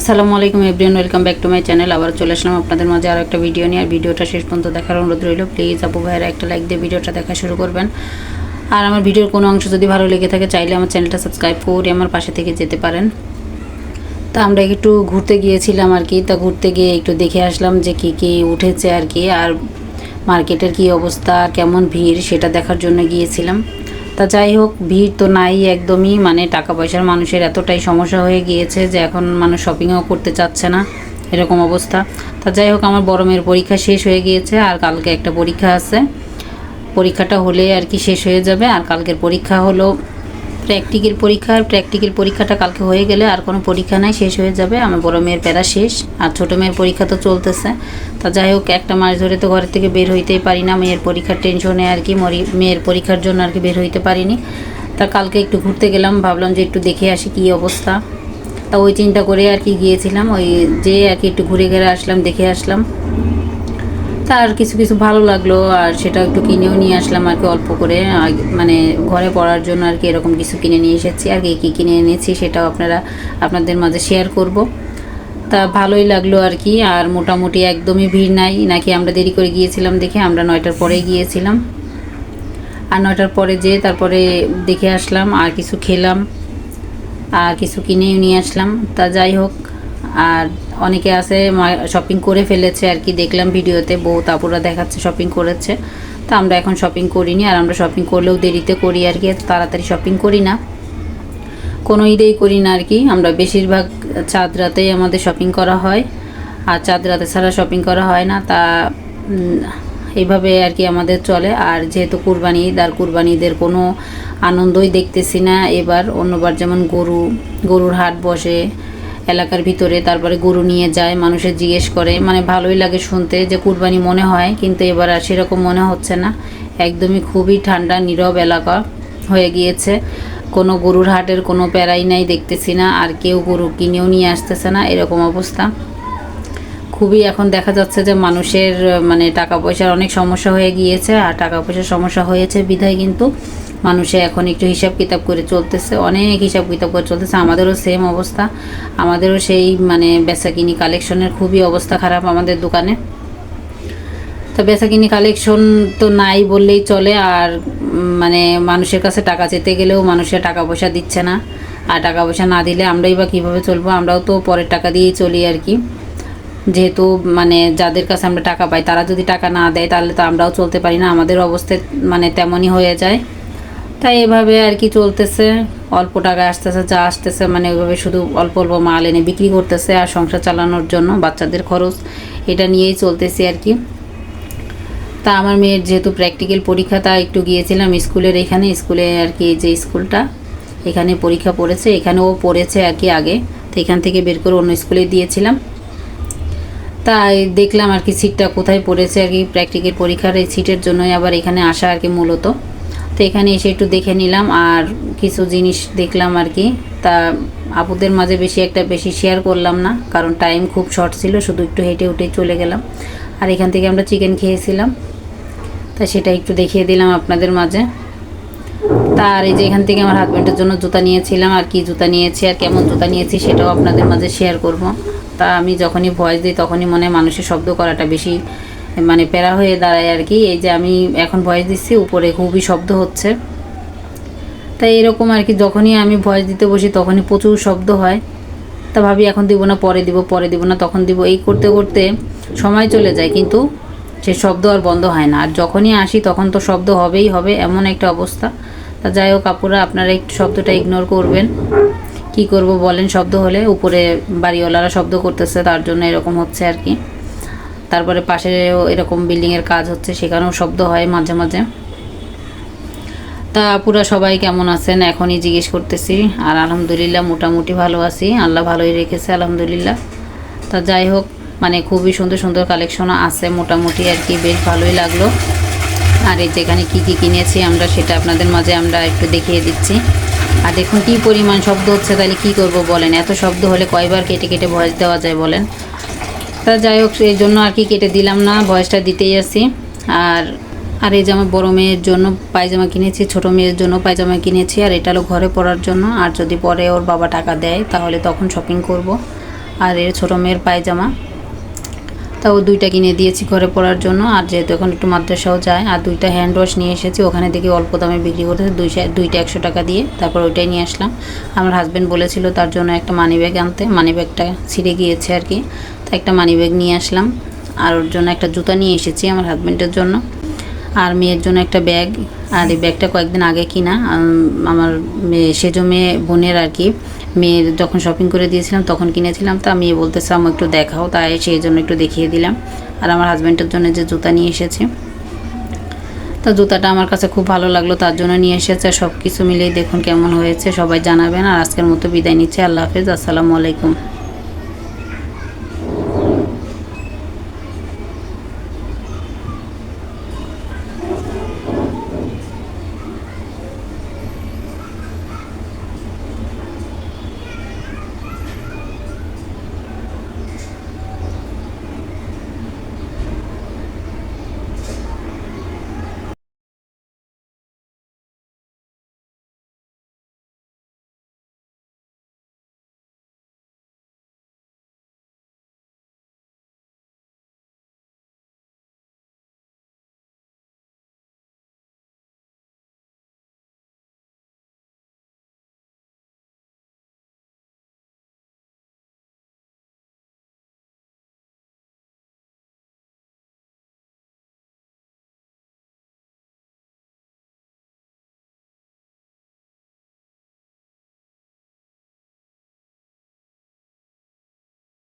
আসসালামু আলাইকুম everyone, welcome back to my channel. আবার চলে আসলাম আপনাদের মাঝে আরও একটা ভিডিও নিয়ে। আর ভিডিওটা শেষ পর্যন্ত দেখার অনুরোধ রইল। প্লিজ আপু ভাইয়েরা একটা লাইক দিয়ে ভিডিওটা দেখা শুরু করবেন। আর আমার ভিডিওর কোনো অংশ যদি ভালো লেগে থাকে, চাইলে আমার চ্যানেলটা সাবস্ক্রাইব করে আমার পাশে থেকে যেতে পারেন। তা আমরা একটু ঘুরতে গিয়েছিলাম আর কি। তা ঘুরতে গিয়ে একটু দেখে আসলাম যে কী কী উঠেছে আর কি। আর মার্কেটের কী অবস্থা, কেমন ভিড়, সেটা দেখার জন্য গিয়েছিলাম। তা যাই হোক, ভিড় তো নাই একদমই। মানে টাকা পয়সার মানুষের এতটাই সমস্যা হয়ে গিয়েছে যে এখন মানুষ শপিংও করতে চাচ্ছে না, এরকম অবস্থা। তা যাই হোক, আমার বড় মেয়ের পরীক্ষা শেষ হয়ে গিয়েছে আর কালকে একটা পরীক্ষা আছে। পরীক্ষাটা হলে আর কি শেষ হয়ে যাবে। আর কালকের পরীক্ষা হলো প্র্যাকটিক্যাল পরীক্ষা, আর প্র্যাকটিক্যাল পরীক্ষাটা কালকে হয়ে গেলে আর কোনো পরীক্ষা নাই, শেষ হয়ে যাবে। আমার বড় মেয়ের প্যারা শেষ, আর ছোটো মেয়ের পরীক্ষা তো চলতেছে। তা যাই হোক, একটা মাস ধরে তো ঘর থেকে বের হইতেই পারি না। মেয়ের পরীক্ষার টেনশনে আর কি, মরি, মেয়ের পরীক্ষার জন্য আর কি বের হইতে পারিনি। তা কালকে একটু ঘুরতে গেলাম, ভাবলাম যে একটু দেখে আসি কী অবস্থা। তা ওই চিন্তা করে আর কি গিয়েছিলাম, ওই যে আর কি একটু ঘুরে ঘেরে আসলাম, দেখে আসলাম। তার কিছু কিছু ভালো লাগল, আর সেটা একটু কিনেও নিয়ে আসলাম আর কি অল্প করে। মানে ঘরে পড়ার জন্য আর কি এরকম কিছু কিনে নিয়ে এসেছি। আর কি কী কিনে এনেছি সেটাও আপনারা, আপনাদের মাঝে শেয়ার করব। তা ভালোই লাগল আর কি, আর মোটামুটি একদমই ভিড় নাই। নাকি আমরা দেরি করে গিয়েছিলাম দেখে আমরা নয়টার পরে গিয়েছিলাম। আর নয়টার পরে যেয়ে তারপরে দেখে আসলাম, আর কিছু খেলাম, আর কিছু কিনেও নিয়ে আসলাম। তা যাই হোক আর অনেকে আছে শপিং করে ফেলেছে আর কি। দেখলাম ভিডিওতে বহু তাপুরা দেখাচ্ছে শপিং করেছে। তা আমরা এখন শপিং করিনি আর আমরা শপিং করলেও দেরিতে করি আর কি তাড়াতাড়ি শপিং করি না। কোনো ঈদেই করি না আর কি। আমরা বেশিরভাগ চাঁদ রাতেই আমাদের শপিং করা হয়। আর চাঁদ রাতে ছাড়া শপিং করা হয় না, তা এইভাবে আর কি আমাদের চলে। আর যেহেতু কুরবানি ঈদ, আর কুরবানি ঈদের কোনো আনন্দই দেখতেছি না। এবার অন্যবার যেমন গরু, গরুর হাট বসে এলাকার ভিতরে তারপরে গরু নিয়ে যায়, মানুষের জিজ্ঞেস করে। মানে ভালোই লাগে শুনতে যে কুরবানি মনে হয়, কিন্তু এবার আর সেরকম মনে হচ্ছে না। একদমই খুবই ঠান্ডা, নীরব এলাকা হয়ে গিয়েছে। কোনো গরুর হাটের কোনো প্যারাই নাই, দেখতেছি না। আর কেউ গরু কিনেও নিয়ে আসতেছে না, এরকম অবস্থা। খুবই এখন দেখা যাচ্ছে যে মানুষের মানে টাকা পয়সার অনেক সমস্যা হয়ে গিয়েছে, আর টাকা পয়সার সমস্যা হয়েছে বিধায় কিন্তু। মানুষে এখন একটু হিসাব কিতাব করে চলতেছে, অনেক হিসাব কিতাব করে চলতেছে, আমাদেরও সেম অবস্থা। আমাদেরও সেই মানে বেচাকিনি কালেকশনের খুবই অবস্থা খারাপ আমাদের দোকানে। তো বেচাকিনি কালেকশন তো নাই বললেই চলে, আর মানে মানুষের কাছে টাকা চেতে গেলেও মানুষের টাকা পয়সা দিচ্ছে না। আর টাকা পয়সা না দিলে আমরাই বা কীভাবে চলবো? আমরাও তো পরের টাকা দিয়েই চলি আর কি। যেহেতু মানে যাদের কাছে আমরা টাকা পাই, তারা যদি টাকা না দেয়, তাহলে তো আমরাও চলতে পারি না। আমাদের অবস্থা মানে তেমনই হয়ে যায়। তাই এভাবে আর কি চলতেছে। অল্প টাকা আসতেছে, যা আসতেছে মানে ওইভাবে শুধু অল্প অল্প মাল এনে বিক্রি করতেছে আর সংসার চালানোর জন্য বাচ্চাদের খরচ। এটা নিয়েই চলতেছে আর কি। তা আমার মেয়ের যেহেতু প্র্যাকটিক্যাল পরীক্ষা, তা একটু গিয়েছিলাম স্কুলের এখানে। স্কুলে আর কি যে স্কুলটা, এখানে পরীক্ষা পড়েছে এখানে ও পড়েছে আর কি আগে। তো এখান থেকে বের করে অন্য স্কুলে দিয়েছিলাম। তাই দেখলাম আর কি সিটটা কোথায় পড়েছে আর কি। প্র্যাকটিক্যাল পরীক্ষার এই সিটের জন্যই আবার এখানে আসা আর কি মূলত। তো এখানে এসে একটু দেখে নিলাম আর কিছু জিনিস দেখলাম আর কি। তা আপুদের মাঝে বেশি একটা বেশি শেয়ার করলাম না, কারণ টাইম খুব শর্ট ছিল, শুধু একটু হেঁটে উঠে চলে গেলাম। আর এখান থেকে আমরা চিকেন খেয়েছিলাম। তা সেটা একটু দেখিয়ে দিলাম আপনাদের মাঝে। তার এই যে এখান থেকে আমার হাজব্যান্ডের জন্য জুতা নিয়েছিলাম, আর কি জুতা নিয়েছি আর কেমন জুতা নিয়েছি সেটাও আপনাদের মাঝে শেয়ার করব। তা আমি যখনই ভয়েস দিই তখনই মনে হয় মানুষের শব্দ করাটা বেশি মানে প্যারা হয়ে দাঁড়ায় আর কি। এই যে আমি এখন ভয়েস দিচ্ছি, উপরে খুবই শব্দ হচ্ছে। তাই এরকম আর কি, যখনই আমি ভয়েস দিতে বসি তখনই প্রচুর শব্দ হয়। তা ভাবি এখন দিব না, পরে দিব পরে দিব না, তখন দিব। এই করতে করতে সময় চলে যায়, কিন্তু সে শব্দ আর বন্ধ হয় না। আর যখনই আসি তখন তো শব্দ হবেই হবে, এমন একটা অবস্থা। তা যাই হোক আপুরা, আপনারা একটু শব্দটা ইগনোর করবেন। কি করব বলেন, শব্দ হলে উপরে বাড়িওয়ালারা শব্দ করতেছে, তার জন্য এরকম হচ্ছে আর কি। তারপরে পাশেও এরকম বিল্ডিংয়ের কাজ হচ্ছে, সেখানেও শব্দ হয় মাঝে মাঝে। তা পুরা সবাই কেমন আছেন? এখনই জিজ্ঞেস করতেছি। আর আলহামদুলিল্লাহ, মোটামুটি ভালো আছি। আল্লাহ ভালোই রেখেছে, আলহামদুলিল্লাহ। তা যাই হোক মানে খুবই সুন্দর সুন্দর কালেকশন আছে মোটামুটি আর কি, বেশ ভালোই লাগল। আর এই যেখানে কী কী কিনেছি আমরা, সেটা আপনাদের মাঝে আমরা একটু দেখিয়ে দিচ্ছি। আর দেখুন কী পরিমাণ শব্দ হচ্ছে, তাহলে কী করব বলেন? এত শব্দ হলে কয়বার কেটে কেটে ভয়েস দেওয়া যায় বলেন? তা যাই হোক, এই জন্য আর কি কেটে দিলাম না, বয়সটা দিতেই আসি। আর আর এই যে আমার বড়ো মেয়ের জন্য পায়জামা কিনেছি, ছোটো মেয়ের জন্য পায়জামা কিনেছি, আর এটা হলো ঘরে পরার জন্য। আর যদি পরে ওর বাবা টাকা দেয়, তাহলে তখন শপিং করব। আর এর ছোটো মেয়ের পায়জামা তাও দুইটা কিনে দিয়েছি ঘরে পড়ার জন্য। আর যেহেতু এখন একটু মাদ্রাসাও যায়, আর দুইটা হ্যান্ড ওয়াশ নিয়ে এসেছি, ওখানে দেখি অল্প দামে বিক্রি করতেছে দুইশো দুইটা একশো টাকা দিয়ে। তারপর ওইটাই নিয়ে আসলাম। আমার হাজব্যান্ড বলেছিল তার জন্য একটা মানি ব্যাগ আনতে। মানি ব্যাগটা ছিঁড়ে গিয়েছে আর কি। তা একটা মানি ব্যাগ নিয়ে আসলাম। আর ওর জন্য একটা জুতা নিয়ে এসেছি আমার হাজব্যান্ডের জন্য। আর মেয়ের জন্য একটা ব্যাগ। আর এই ব্যাগটা কয়েকদিন আগে কিনা। আমার মেয়ে সেজো মেয়ে, বোনের আর কি, মেয়ের যখন শপিং করে দিয়েছিলাম, তখন কিনেছিলাম। তা মেয়ে বলতেছে আমি একটু দেখাও। তাই সেই জন্য একটু দেখিয়ে দিলাম। আর আমার হাজব্যান্ডের জন্য যে জুতা নিয়ে এসেছে, তো জুতাটা আমার কাছে খুব ভালো লাগল, তার জন্য নিয়ে এসেছে। সব কিছু মিলিয়ে দেখুন কেমন হয়েছে, সবাই জানাবেন। আর আজকের মতো বিদায় নিচ্ছে। আল্লাহ হাফেজ। আসসালামু আলাইকুম।